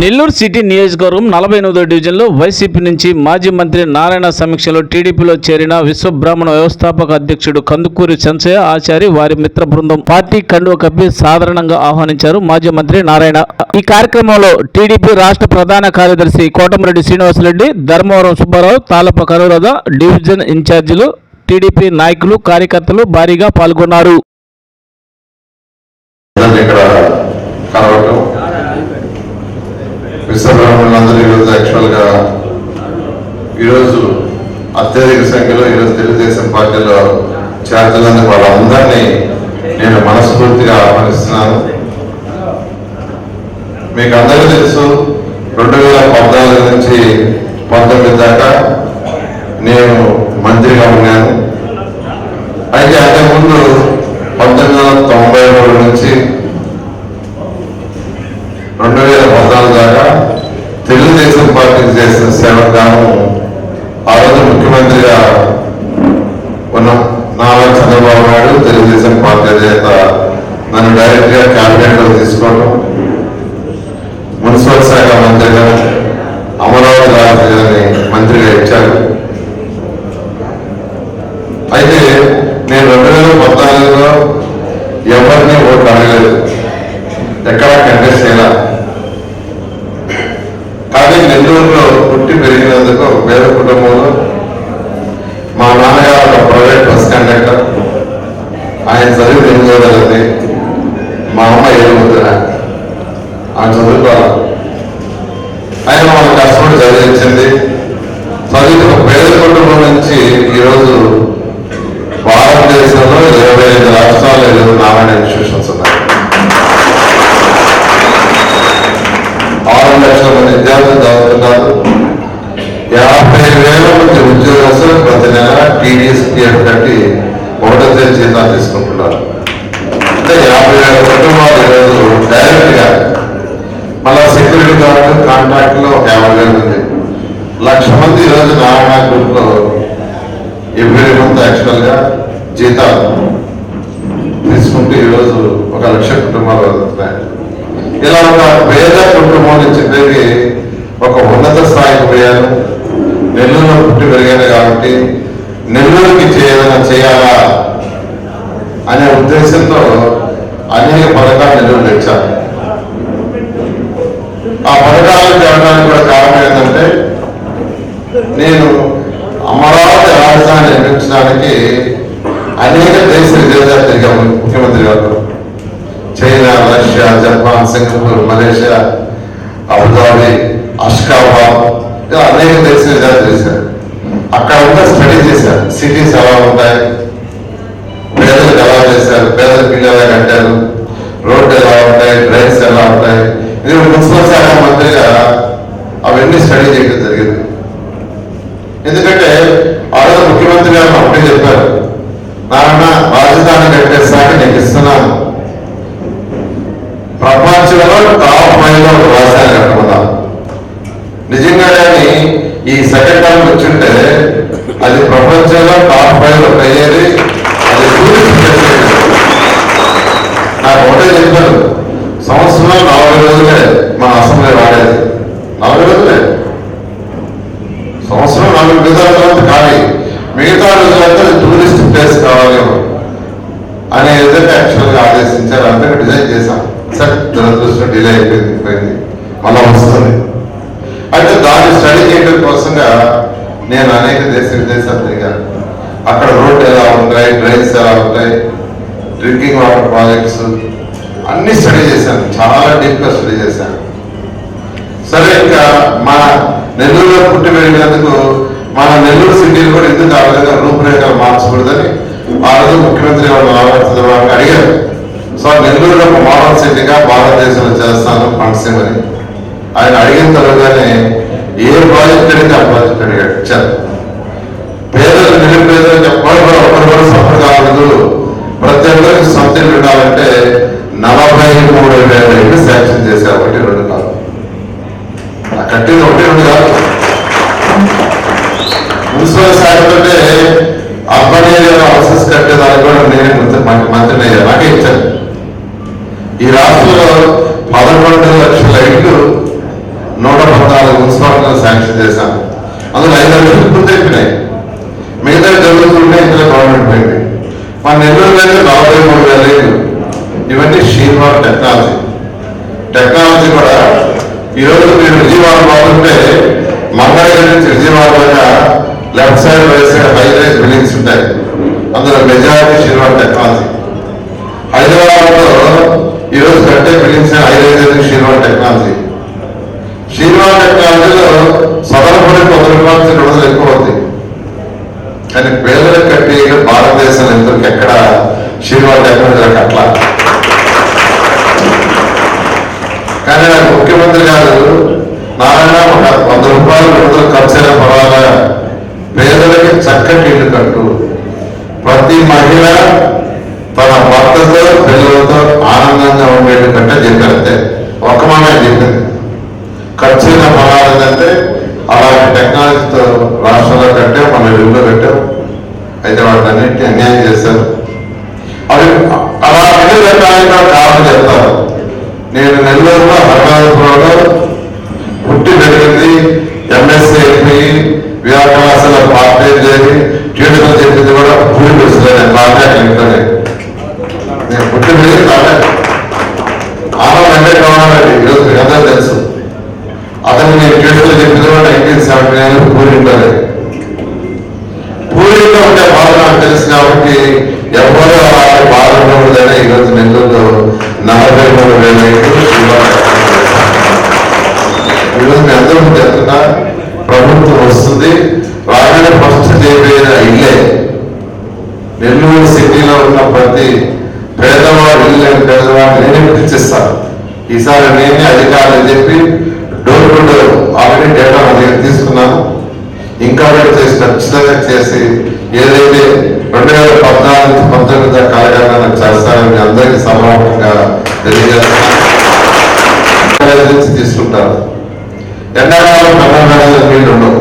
Nellore city నియోజకవర్గం నలభై ఎనిమిదో డివిజన్లో వైసీపీ నుంచి మాజీ మంత్రి నారాయణ సమీక్షలో టీడీపీలో చేరిన విశ్వబ్రాహ్మణ వ్యవస్థాపక అధ్యక్షుడు కందుకూరి చంచయ్య ఆచారి వారి మిత్ర బృందం పార్టీ కండువ కప్పి సాధారణంగా ఆహ్వానించారు మాజీ మంత్రి నారాయణ. ఈ కార్యక్రమంలో టీడీపీ రాష్ట్ర ప్రధాన కార్యదర్శి కోటమిరెడ్డి శ్రీనివాసరెడ్డి ధర్మవరం సుబ్బారావు తాలప కనురాధ డివిజన్ ఇన్ఛార్జీలు టీడీపీ నాయకులు కార్యకర్తలు భారీగా పాల్గొన్నారు. విశ్వబ్రహ్మణులందరూ ఈరోజు యాక్చువల్గా ఈరోజు అత్యధిక సంఖ్యలో ఈరోజు తెలుగుదేశం పార్టీలో చేరుతున్నందుకు వాళ్ళందరినీ నేను మనస్ఫూర్తిగా ఆహ్వానిస్తున్నాను. మీకు అందరికీ తెలుసు రెండు వేల పద్నాలుగు నుంచి పంతొమ్మిది దాకా నేను మంత్రిగా ఉన్నాను. అయితే అంతకుముందు పంతొమ్మిది వందల తొంభై మూడు నుంచి రెండు వేల పద్నాలుగు దాకా తెలుగుదేశం పార్టీకి చేసిన సేవగాను ఆ రోజు ముఖ్యమంత్రిగా ఉన్న నారా చంద్రబాబు నాయుడు తెలుగుదేశం పార్టీ అధినేత నన్ను డైరెక్ట్గా క్యాబినెట్లో తీసుకోవడం మున్సిపల్ శాఖ మంత్రిగా అమరావతి రాజధాని మంత్రిగా ఇచ్చారు అయితే నేను రెండు వేల పద్నాలుగులో ఎవరిని ఓట్లు అడగలేదు ఎక్కడా కంటెస్ట్ చేయాల కానీ నెల్లూరులో పుట్టి పేద కుటుంబంలో మా నాన్నగారు ఒక ప్రైవేట్ బస్ కండక్టర్. ఆయన చదివి ఎనిమిది మా అమ్మ ఏడుగుతున్న ఆయన చదువుకోవాలి. ఆయన వాళ్ళ కష్టపడి చదివించింది. చదివి పేద కుటుంబం నుంచి ఈరోజు భారతదేశంలో ఇరవై ఐదు రాష్ట్రాలు ఈరోజు నారాయణ ఇన్స్టిట్యూషన్స్ ఉన్నాయి. ఆరు లక్షల మంది విద్యార్థులు చదువుతున్నారు. నెల టీడీఎస్ పిఎఫ్ కట్టి ఒకటో తేదీ జీతాలు తీసుకుంటున్నారు. అంటే యాభై వేల కుటుంబాలు ఈరోజు డైరెక్ట్గా మళ్ళా సెక్యూరిటీ గార్డు కాంట్రాక్ట్లో ఒక యాభై వేల మంది లక్ష మంది ఈరోజు నారాయణ గ్రూప్లో ఎవ్రీ మంత్ యాక్చువల్గా జీతాలు తీసుకుంటే ఈరోజు ఒక లక్ష కుటుంబాలు వెళ్తున్నాయి ఇలా ఒక పేద కుటుంబం నుంచి ఒక ఉన్నత స్థాయికి పోయాను నెల్లూరులో పుట్టి పెరిగాను కాబట్టి నెల్లూరుకి ఏదైనా చేయాలా అనే ఉద్దేశంతో అనేక పథకాలు నెల్లూరు తెచ్చాను ఆ పథకాలను తేవడానికి కూడా కారణం ఏంటంటే నేను అమరావతి రాజధాని నిర్మించడానికి అనేక దేశ విదేశాలు తిరిగాము ముఖ్యమంత్రి గారు China Russia Japan Singapore Malaysia Abu Dhabi Ashgabat ఇలా అనేక దేశ విదేశాలు చేశారు అక్కడ ఉంటే స్టడీ చేశారు. సిటీస్ ఎలా ఉంటాయి? పేదలకు ఎలా చేశారు? పేదలకు ఇల్లు ఎలా కట్టారు? రోడ్లు ఎలా ఉంటాయి? డ్రైన్స్ ఎలా ఉంటాయి? ఇది మున్సిపల్ శాఖ మంత్రిగా అవన్నీ స్టడీ చేయడం జరిగింది. ఎందుకంటే ఆ రోజు ముఖ్యమంత్రి గారు ఒకటే చెప్పారు. నాన్న రాజధాని కట్టేసాక నేను ఇస్తున్నాను. ప్రపంచంలో టాప్ ఫైవ్లో ఒక రాజధాని కట్టమన్నాను నిజంగా కానీ ఈ సెకండ్ టర్మ్ వచ్చింటే అది ప్రపంచంలో టాప్ ఫైవ్ అయ్యేది అది నాకు ఒకటే చెప్పారు సంవత్సరంలో నలభై రోజులే మన అసెంబ్లీ వాడేది నలభై రోజులే. సంవత్సరం నాలుగు మిగతా రోజులంతా ఖాళీ. మిగతా రోజులంతా టూరిస్ట్ ప్లేస్ కావాలి అనే విధంగా యాక్చువల్గా ఆదేశించారు అందరికీ డిజైన్ చేశాం. సార్ దురదృష్టం డిలే అయిపోయింది పోయింది. వస్తుంది. అయితే దాన్ని స్టడీ చేయడం నేను అనేక దేశ విదేశాలు తిరిగాను అక్కడ రోడ్లు ఎలా ఉంటాయి డ్రైన్స్ ఎలా ఉంటాయి డ్రింకింగ్ వాటర్ ప్రాజెక్ట్స్ అన్ని స్టడీ చేశాను చాలా డీప్గా స్టడీ చేశాను. సరే ఇంకా మన నెల్లూరులో పుట్టి పెరిగినందుకు మన నెల్లూరు సిటీలు కూడా ఎందుకు ఆ విధంగా రూపురేఖలు మార్చకూడదని ఆ రోజు ముఖ్యమంత్రి వాళ్ళు నారాయణ అడిగారు. సో నెల్లూరులో ఒక మోడల్ సిటీగా భారతదేశంలో చేస్తాను ఫండ్స్ ఇవ్వని ఆయన అడిగిన తర్వాతనే ఏ బాధ్యత అడిగితే ఆ బాధ్యత అడిగాడు? ఇచ్చారు పేదలు నిరుపేదలకు ఎవ్వరు కూడా ఒకరు కూడా సఫర్ కావద్దు ప్రతి ఒక్కరికి సొంత ఉండాలంటే నలభై మూడు వేల ఇల్లు శాంక్షన్ చేశారు. ఒకటి రెండు కాదు ఆ కట్టింది ఒకటి రెండు కాదు. మున్సిపల్ శాఖతోటే అర్బన్ ఏరియాలో హౌసెస్ కట్టేదానికి కూడా నేనే మంత్రి- మంత్రిని అయ్యా. నాకే ఇచ్చాను ఈ రాష్ట్రంలో పదకొండు లక్షల ఇళ్ళు నాలుగు మున్సిపాలిటీలను శాంక్షన్ చేశాం అందులో ఐదు లక్షలు పూర్తయిపోయినాయి. మిగతా జరుగుతుంటే ఇందులో గవర్నమెంట్ పోయింది. మన నెల్లూరు దగ్గర నలభై మూడు వేల ఐదు ఇవన్నీ శ్రీనివాస్ టెక్నాలజీ టెక్నాలజీ కూడా ఈరోజు మీరు విజయవాడ బాగుంటే మంగళగిరి నుంచి Vijayawada left side right side high buildings ఉంటాయి. అందులో మెజారిటీ శ్రీనివాస్ టెక్నాలజీ హైదరాబాద్లో ఈరోజు కట్టే buildings high rise Srinivas technology నేను పుట్టి పెరిగి వెంకటరామారెడ్డి ఈరోజు మీకు అందరూ తెలుసు. అతను నేను టీడీపీలో చెప్పింది నైన్టీన్ సెవెంటీ నైన్ పూరింట్లోనే పూరిలో ఉండే బాధ నాకు తెలుసు కాబట్టి ఎవరో అలాంటి బాధ ఉండకూడదని ఈరోజు నెల్లూరులో నలభై మూడు వేల ఈరోజు మీ అందరూ చెప్తున్నా ప్రభుత్వం వస్తుంది. రాగానే ఫస్ట్ చేయబోయే ఇల్లే. నెల్లూరు సిటీలో ఉన్న ప్రతి పేదవాడు ఇల్లు లేని పేదవాడు నేనే పిలిచిస్తాను ఈసారి నేనే అధికారులు చెప్పి door to door already data నా దగ్గర తీసుకున్నాను. ఇంకా చేసి ఖచ్చితంగా చేసి ఏదైతే రెండు వేల పద్నాలుగు పంతొమ్మిది కాలగణన చేస్తానని అందరికి సమాపంగా తెలియజేస్తాను తీసుకుంటారు ఎండాకాలం కన్నడ నీళ్ళు ఉండవు.